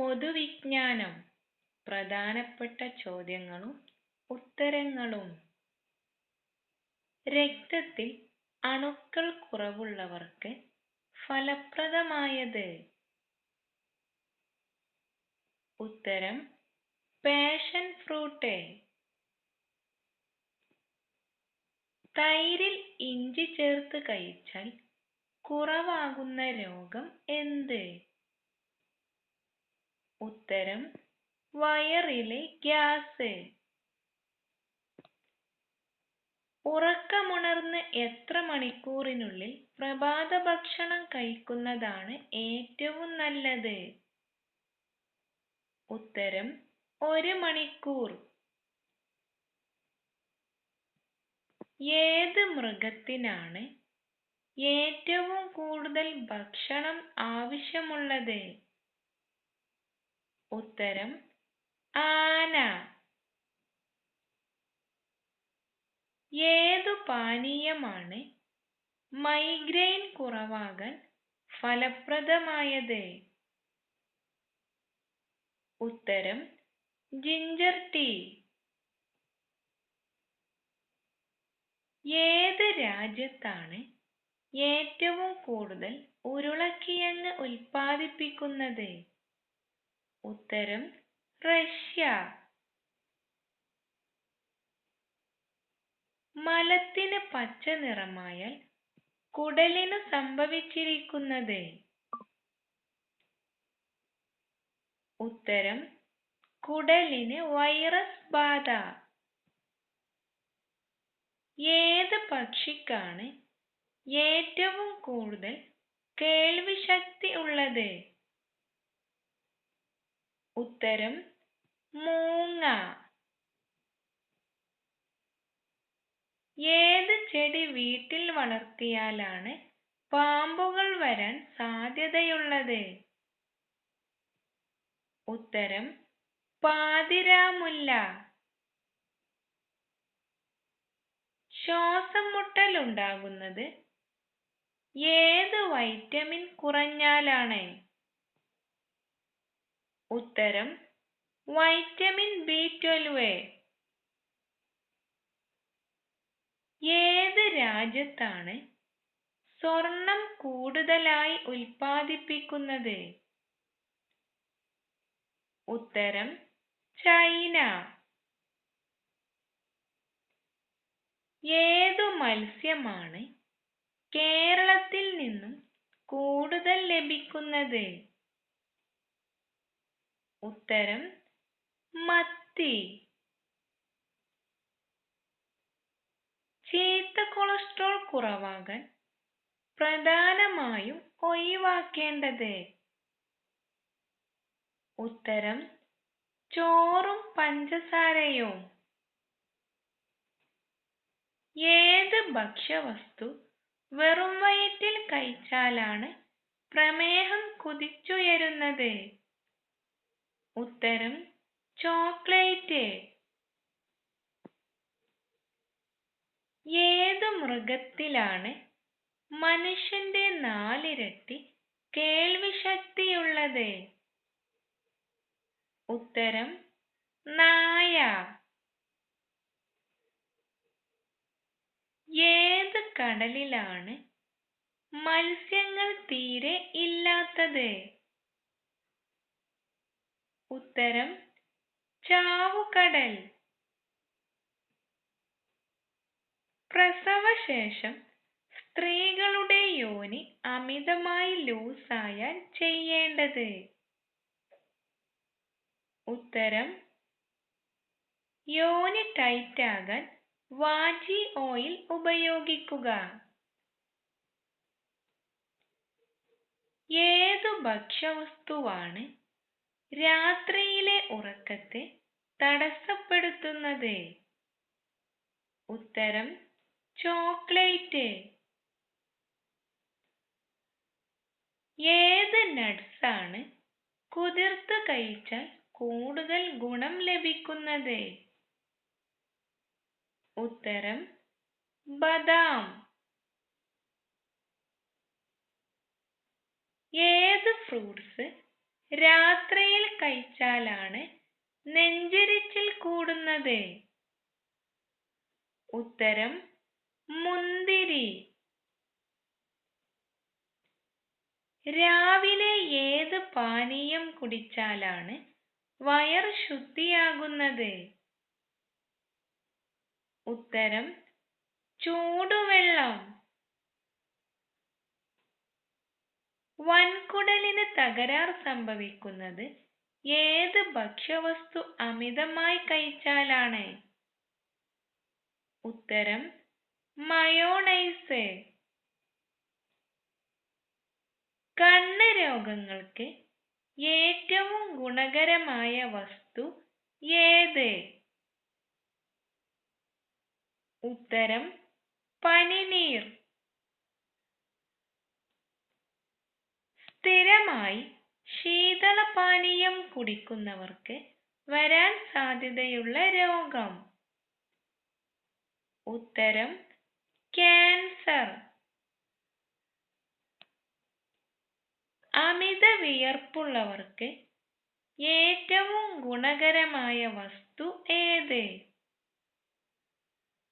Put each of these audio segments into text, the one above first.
പൊതുവിജ്ഞാനം. പ്രധാനപ്പെട്ട ചോദ്യങ്ങളും ഉത്തരങ്ങളും. രക്തത്തിൽ അണുക്കൾ കുറവുള്ളവർക്ക് ഫലപ്രദമായത്. ഉത്തരം പാഷൻ ഫ്രൂട്ട്. തൈരിൽ ഇഞ്ചി ചേർത്ത് കഴിച്ചാൽ കുറവാകുന്ന രോഗം എന്ത്? ഉത്തരം വയറിലെ ഗ്യാസ്. ഉറക്കമുണർന്ന് എത്ര മണിക്കൂറിനുള്ളിൽ പ്രഭാത ഭക്ഷണം കഴിക്കുന്നതാണ് ഏറ്റവും നല്ലത്? ഉത്തരം ഒരു മണിക്കൂർ. ഏത് മൃഗത്തിനാണ് ഏറ്റവും കൂടുതൽ ഭക്ഷണം ആവശ്യമുള്ളത്? ഉത്തരം ആന. ഏതു പാനീയമാണ് മൈഗ്രെയിൻ കുറവാകാൻ ഫലപ്രദമായത്? ഉത്തരം ജിഞ്ചർ ടീ. ഏത് രാജ്യത്താണ് ഏറ്റവും കൂടുതൽ ഉരുളക്കിഴങ്ങ് ഉൽപ്പാദിപ്പിക്കുന്നത്? ഉത്തരം റഷ്യ. മലത്തിന് പച്ച നിറമായാൽ കുടലിനു സംഭവിച്ചിരിക്കുന്നത്. ഉത്തരം കുടലിന് വൈറസ് ബാധ. ഏത് പക്ഷിക്കാണ് ഏറ്റവും കൂടുതൽ കേൾവി ശക്തി ഉള്ളത്? ഉത്തരം മൂങ്ങ. ഏത് ചെടി വീട്ടിൽ വളർത്തിയാലാണ് പാമ്പുകൾ വരാൻ സാധ്യതയുള്ളത്? ഉത്തരം പാതിരാമുല്ല. ശ്വാസം മുട്ടൽ ഉണ്ടാകുന്നത് ഏത് വൈറ്റമിൻ കുറഞ്ഞാലാണ്? ഉത്തരം വൈറ്റമിൻ ബി ട്വൽവ് ഏത് രാജ്യത്താണ് സ്വർണം കൂടുതലായി ഉൽപ്പാദിപ്പിക്കുന്നത്? ഉത്തരം ചൈന. ഏതു മത്സ്യമാണ് കേരളത്തിൽ നിന്നും കൂടുതൽ ലഭിക്കുന്നത്? ഉത്തരം മത്തി. ചീത്ത കൊളസ്ട്രോൾ കുറവാകാൻ പ്രധാനമായും ഒഴിവാക്കേണ്ടത്. ഉത്തരം ചോറും പഞ്ചസാരയും. ഏത് ഭക്ഷ്യവസ്തു വെറും വയറ്റിൽ കഴിച്ചാലാണ് പ്രമേഹം കുതിച്ചുയരുന്നത്? ഉത്തരം ചോക്ലേറ്റ്. ഏത് മൃഗത്തിലാണ് മനുഷ്യന്റെ നാലിരട്ടി കേൾവിശക്തിയുള്ളത്? ഉത്തരം നായ. ഏത് കടലിലാണ് മത്സ്യങ്ങൾ തീരെ ഇല്ലാത്തത്? ഉത്തരം ചാവുകടൽ. പ്രസവശേഷം സ്ത്രീകളുടെ യോനി അമിതമായി ലൂസായാൽ ചെയ്യേണ്ടത്. ഉത്തരം യോനി ടൈറ്റാകാൻ വാജി ഓയിൽ ഉപയോഗിക്കുക. ഏതു ഭക്ഷ്യവസ്തുവാണ് രാത്രിയിലെ ഉറക്കത്തെ തടസ്സപ്പെടുത്തുന്നത്. ഉത്തരം ചോക്ലേറ്റ്. ഏത് ആണ് കുതിർത്ത് കഴിച്ചാൽ കൂടുതൽ ഗുണം ലഭിക്കുന്നത്? ഉത്തരം ബദാം. ഏത് ഫ്രൂട്ട്സ് രാത്രിയിൽ കഴിച്ചാലാണ് നെഞ്ചെരിച്ചിൽ കൂടുന്നത്. ഉത്തരം മുന്തിരി. രാവിലെ ഏത് പാനീയം കുടിച്ചാലാണ് വയർ ശുദ്ധിയാകുന്നത്? ഉത്തരം ചൂടുവെള്ളം. വൻകുടലിന് തകരാർ സംഭവിക്കുന്നത് ഏത് ഭക്ഷ്യവസ്തു അമിതമായി കഴിച്ചാലാണ്? ഉത്തരം മയോണൈസ്. കണ്ണ് രോഗങ്ങൾക്ക് ഏറ്റവും ഗുണകരമായ വസ്തു ഏത്? ഉത്തരം പനിനീർ. സ്ഥിരമായി ശീതളപാനീയം കുടിക്കുന്നവർക്ക് വരാൻ സാധ്യതയുള്ള രോഗം. ഉത്തരം ക്യാൻസർ. അമിത വിയർപ്പുള്ളവർക്ക് ഏറ്റവും ഗുണകരമായ വസ്തു ഏത്?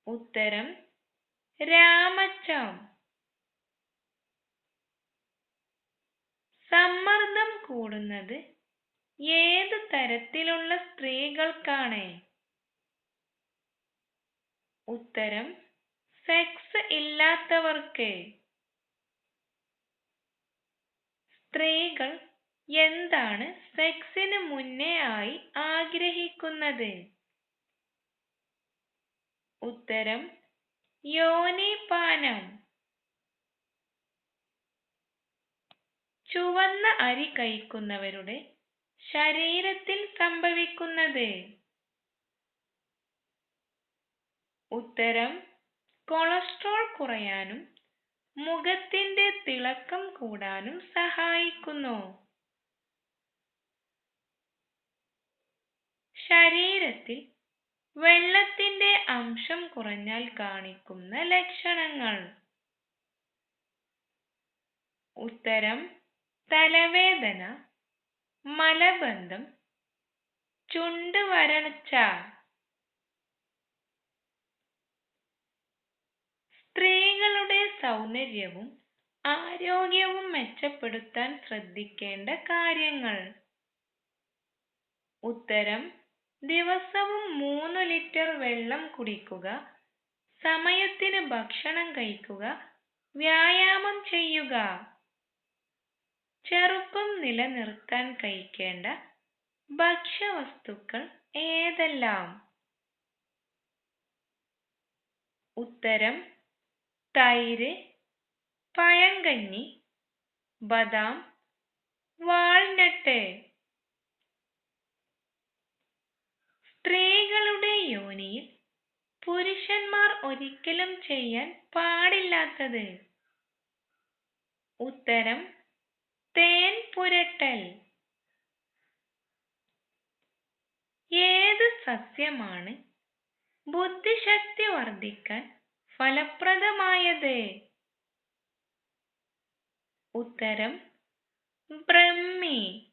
ഉത്തരം രാമച്ചം. സമ്മർദ്ദം കൂടുന്നത് ഏത് തരത്തിലുള്ള സ്ത്രീകൾക്കാണ്? ഉത്തരം സെക്സ് ഇല്ലാത്തവർക്ക്. സ്ത്രീകൾ എന്താണ് സെക്സിന് മുന്നേ ആയി ആഗ്രഹിക്കുന്നത്? ഉത്തരം യോനിപാനം. ചുവന്ന അരി കഴിക്കുന്നവരുടെ ശരീരത്തിൽ സംഭവിക്കുന്നത്? ഉത്തരം കൊളസ്ട്രോൾ കുറയാനും മുഖത്തിന്റെ തിളക്കം കൂടാനും സഹായിക്കുന്നു. ശരീരത്തിൽ വെള്ളത്തിന്റെ അംശം കുറഞ്ഞാൽ കാണിക്കുന്ന ലക്ഷണങ്ങൾ. ഉത്തരം തലവേദന മലബന്ധം ചുണ്ട് വരൾച്ച സ്ത്രീകളുടെ സൗന്ദര്യവും ആരോഗ്യവും മെച്ചപ്പെടുത്താൻ ശ്രദ്ധിക്കേണ്ട കാര്യങ്ങൾ. ഉത്തരം ദിവസവും മൂന്ന് ലിറ്റർ വെള്ളം കുടിക്കുക സമയത്തിന് ഭക്ഷണം കഴിക്കുക വ്യായാമം ചെയ്യുക. ചെറുപ്പം നിലനിർത്താൻ കഴിക്കേണ്ട ഭക്ഷ്യവസ്തുക്കൾ ഏതെല്ലാം? ഉത്തരം തൈര് പഴങ്കഞ്ഞി ബദാം വാൾനട്ട്. സ്ത്രീകളുടെ യോനിയിൽ പുരുഷന്മാർ ഒരിക്കലും ചെയ്യാൻ പാടില്ലാത്തത്. ഉത്തരം തേൻ പുരട്ടൽ. ഏത് സസ്യമാണ് ബുദ്ധിശക്തി വർദ്ധിക്കാൻ ഫലപ്രദമായത്? ഉത്തരം ബ്രഹ്മി.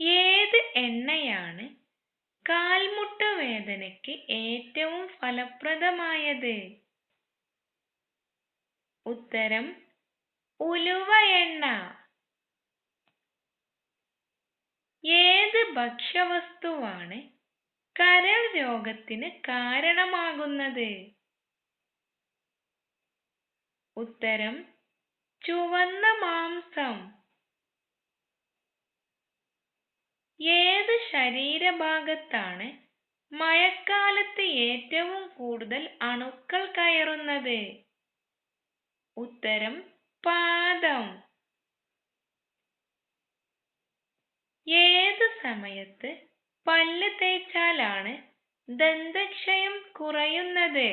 ഏത് എണ്ണയാണ് കാൽമുട്ട് വേദനയ്ക്ക് ഏറ്റവും ഫലപ്രദമായത്? ഉത്തരം ഉലുവ എണ്ണ. ഏത് ഭക്ഷ്യവസ്തുവാണ് കരൾ രോഗത്തിന് കാരണമാകുന്നത്? ഉത്തരം ചുവന്ന മാംസം. ഏത് ശരീരഭാഗത്താണ് മഴക്കാലത്ത് ഏറ്റവും കൂടുതൽ അണുക്കൾ കയറുന്നത്? ഉത്തരം പാദം ഏത് സമയത്ത് പല്ല് തേച്ചാലാണ് ദന്തക്ഷയം കുറയുന്നത്?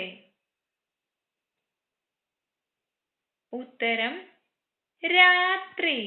ഉത്തരം രാത്രി.